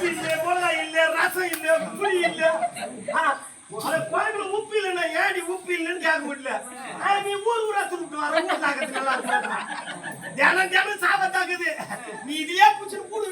உப்பு இல்ல மிளகாய் இல்ல ரசம் இல்ல புளி இல்ல ஆ, அது குழம்புல உப்பு இல்லைன்னா ஏடி உப்பு இல்லைன்னு கேட்க முடியல? நீ ஊர் ஊரா துருப்பிட்டு வர ஊர் தாக்கத்து நல்லா இருக்கும் தினம் தினம் சாபத்தாக்குது நீ இதுலயே புடிச்சு கூடு.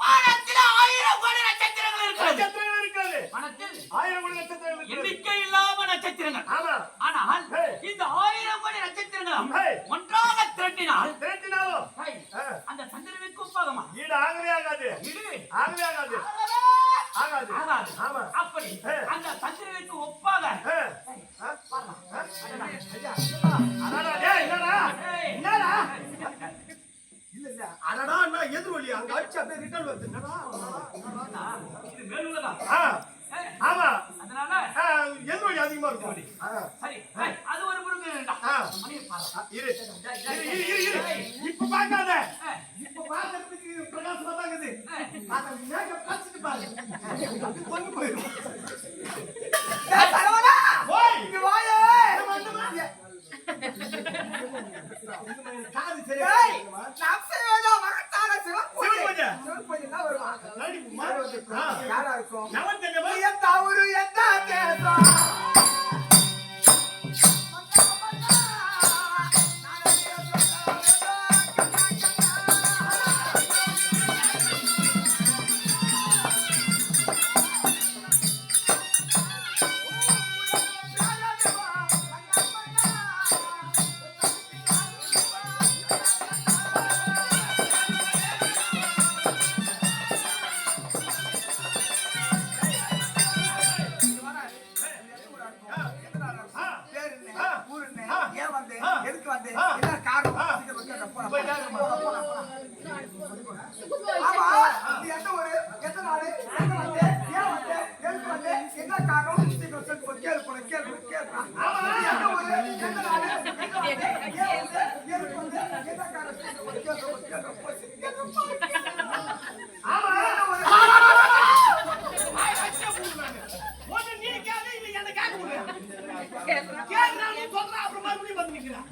வானத்தில ஆயிரம் கோடி நட்சத்திரங்கள் இருக்கிறது. நட்சத்திரங்கள் இருக்கிறது. வானத்தில் ஆயிரம் கோடி நட்சத்திரங்கள் எண்ணிக்கை இல்லாம நட்சத்திரங்கள். ஆனால். இந்த ஆயிரம் கோடி நட்சத்திரங்களும் ஹே. அங்க அடிச்சு அப்படியே ரிட்டர்ன் வருது. இது ஹே, ஆமா. அதனால எதிரொலி அதிகமா இருக்கும். சரி. அது ஒரு முருங்க இரு. இரு இரு இரு. இப்ப பார்க்காத. ஹே, இப்ப பார்க்கறதுக்கு பிரகாசமா தான் இருக்குது. அத மேக்கப் கழிச்சிட்டு பாரு. போயிடும். ஓய். இங்க வாயே! காது சரியா போய் கேட்கணுமா? ஒண்ணு கேளுடா, நீ சொல்றா, அப்புறம் மறுபடியும் வந்து நிக்கிறான்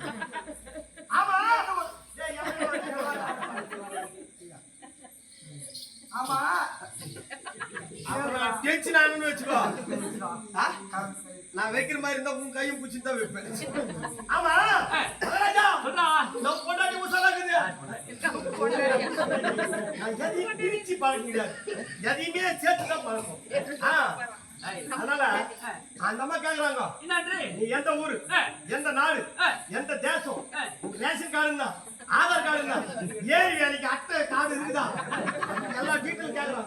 ஆமா. ஏய், அப்புறம் வச்சுக்கோ. நான் வைக்கிற மாதிரி இருந்தா உன் கையும் பிடிச்சிட்டு தான் வைப்பேன். ஆமா. நம்ம பொண்டாட்டி உசாரா எதையும் பிரிச்சு பழக்க முடியாது. எதையுமே சேர்த்து தான் அதனால அந்த அம்மா கேக்குறாங்க எந்த ஊரு. எந்த நாடு. எந்த தேசம்? ரேஷன் கார்டு தான் ஆதார் கார்டு தான் ஏரி வேலைக்கு அட்டை கார்டு இருக்குதா? எல்லா டீட்டெயில்.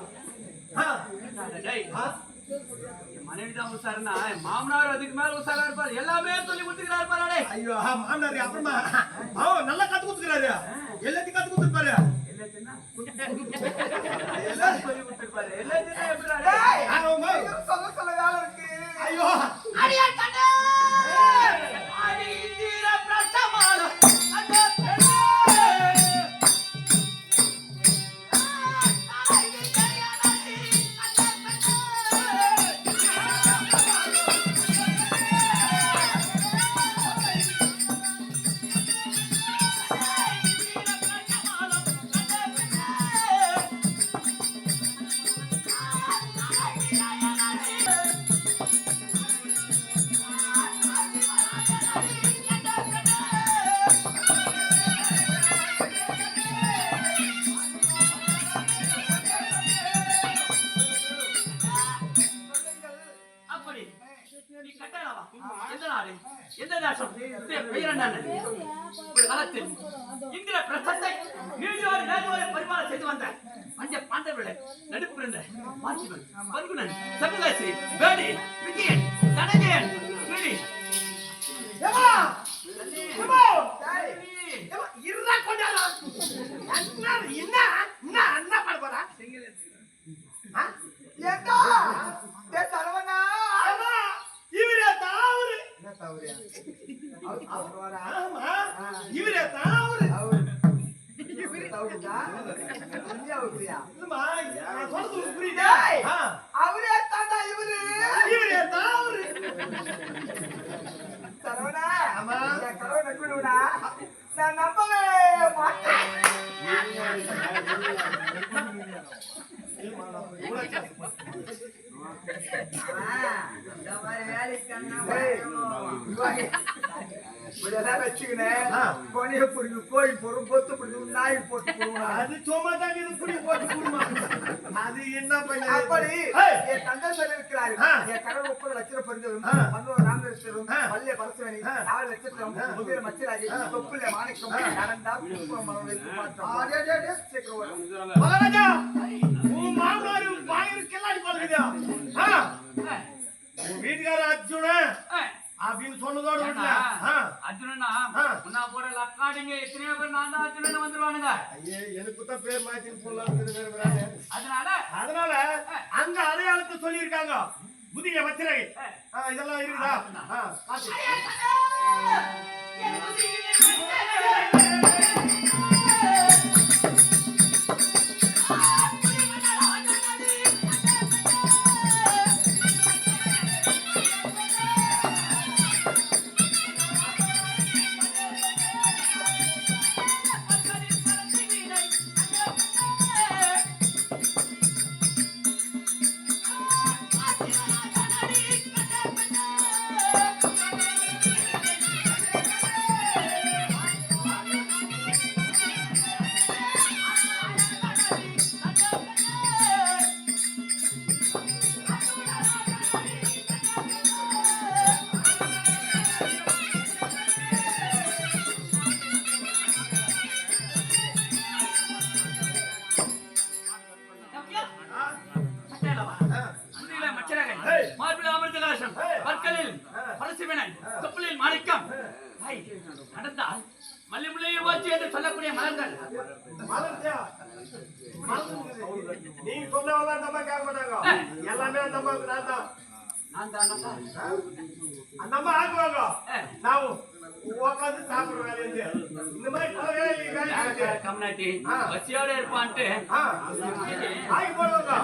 என் மனைவிதான் என் மாமனார் அதுக்கு மேல உஷாரா இருப்பார். எல்லாமே சொல்லி கொடுத்துக்கிறாரு பாரு ஐயோ மாமனாரு அப்புறமா ஆ நல்லா கத்து கொடுத்துக்கிறாரு. எல்லாத்தையும் கத்து கொடுத்துருப்பாரு. எல்லாத்தையும் இந்திர பிரசத்தை நீதியோடு நேர்வோடு பரிமாணம் செய்து வந்த பஞ்ச பாண்டவர்கள நடுப்பு இருந்த பார்த்திபன் பர்குணன் சபுதாசி வேடி விஜயன் தனஜயன் என்ன? என்ன? என்ன? பண்ண போறா? புரியுதா? அவரே தாண்டா இவரு. இவரே தான் அவரு. சரவணா ஆமா. கனவை நம்பிடுவா நான் நம்பவே மாட்டேன். ஏய், இப்படியெல்லாம் வச்சுக்கினேன் ஆ. கொனைய பிடிக்கும் கோழி போடும் பொத்து பிடிக்கும் நாய் போட்டு போடுவாங்க அது சும்மா தாங்க இது புடி போட்டு குடுமா. அது என்ன பண்ணு? அப்படி என் தந்தை சொல்லியிருக்கிறார் ஆ. என் கடவுள் முப்பது லட்சம். பதினோரு ராமலட்சம் ஆ. பள்ளிய பரசுவனி. நாலு லட்சத்திரம் முதிர மச்சிராகி தொப்புல மாணிக்கம் நடந்தா. மகாராஜா, உன் அர்ஜுனன் ஏய், அப்படின்னு சொன்னதோட விடல. அர்ஜுனனா ஆ. உன்னா போற லக்காடிங்க எத்தனையோ பேர் நான் தான் அர்ஜுனன் வந்துருவானுங்க. ஐயே, எனக்கு தான் பேர். அதனால? அதனால அங்க அடையாளத்தை சொல்லியிருக்காங்க. புதிய வச்சிரை. இதெல்லாம் இருக்குதா? பாத்து. நடந்தால் மல்லி முல்லையை வாச்சி என்று சொல்லக்கூடிய மலர்கள். நீங்க சொன்னவெல்லாம் அம்மா கேட்க மாட்டாங்க எல்லாமே அந்த அம்மாவுக்கு நான் தான் நான் தானப்பா. அந்த அம்மா ஆக்குவாங்க. ஏய். நான் உட்காந்து சாப்பிடுற வேலையில இந்த மாதிரி பல வேலை வேலை யாருக்கு இருக்கு. கம்னாட்டி ஆ. பசியோட இருப்பான்ட்டு. போடுவாங்க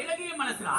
இலகிய மனசுடா.